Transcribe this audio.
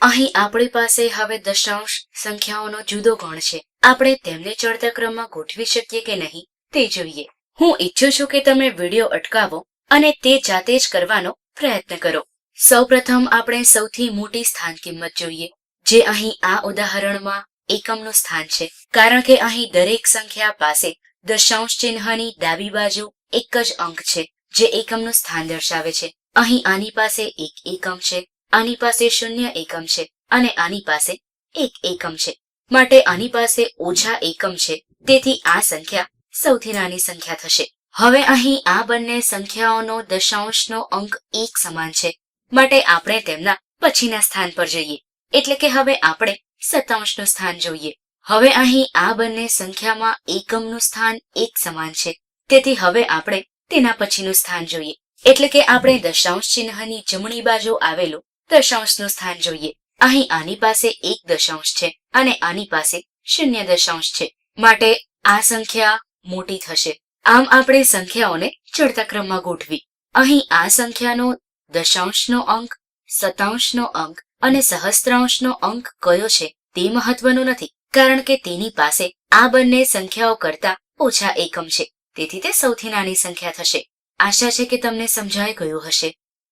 અહીં આપણી પાસે હવે દશાંશ સંખ્યાઓનો જુદો ગણ છે. આપણે તેમને ચડતા ક્રમમાં ગોઠવી શકીએ કે નહીં, તે જોઈએ. હું ઈચ્છું છું કે તમે વીડિયો અટકાવો અને તે જાતે જ કરવાનો પ્રયત્ન કરો. સૌપ્રથમ આપણે સૌથી મોટી સ્થાન કિંમત જોઈએ, જે અહીં આ ઉદાહરણમાં એકમનું સ્થાન છે. કારણ કે અહીં દરેક સંખ્યા પાસે દશાંશ ચિહ્નની ડાબી બાજુ એક જ અંક છે, જે એકમનું સ્થાન દર્શાવે છે. અહીં આની પાસે એક એકમ છે આની પાસે શૂન્ય એકમ છે અને આની પાસે એક એકમ છે. માટે આની પાસે ઓછા એકમ છે, તેથી આ સંખ્યા સૌથી નાની સંખ્યા થશે. હવે અહીં આ બંને સંખ્યાઓનો દશાંશનો અંક એક સમાન છે. માટે આપણે તેમના પછીના સ્થાન પર જઈએ. એટલે કે હવે આપણે સતાંશનું સ્થાન જોઈએ. હવે અહીં આ બંને સંખ્યામાં એકમનું સ્થાન એક સમાન છે. તેથી હવે આપણે તેના પછીનું સ્થાન જોઈએ. એટલે કે આપણે દશાંશ ચિહ્નની જમણી બાજુ આવેલું દશાંશનું સ્થાન જોઈએ. અહીં આની પાસે એક દશાંશ છે અને આની પાસે શૂન્ય દશાંશ છે. માટે આ સંખ્યા મોટી થશે. આમ આપણે સંખ્યાઓને ચડતા ક્રમમાં ગોઠવી. અહીં આ સંખ્યાનો દશાંશનો અંક સતાંશનો અંક અને સહસ્ત્રાંશનો અંક કયો છે તે મહત્વનું નથી, કારણ કે તેની પાસે આ બંને સંખ્યાઓ કરતા ઓછા એકમ છે. તેથી તે સૌથી નાની સંખ્યા થશે. આશા છે કે તમને સમજાઈ ગયું હશે.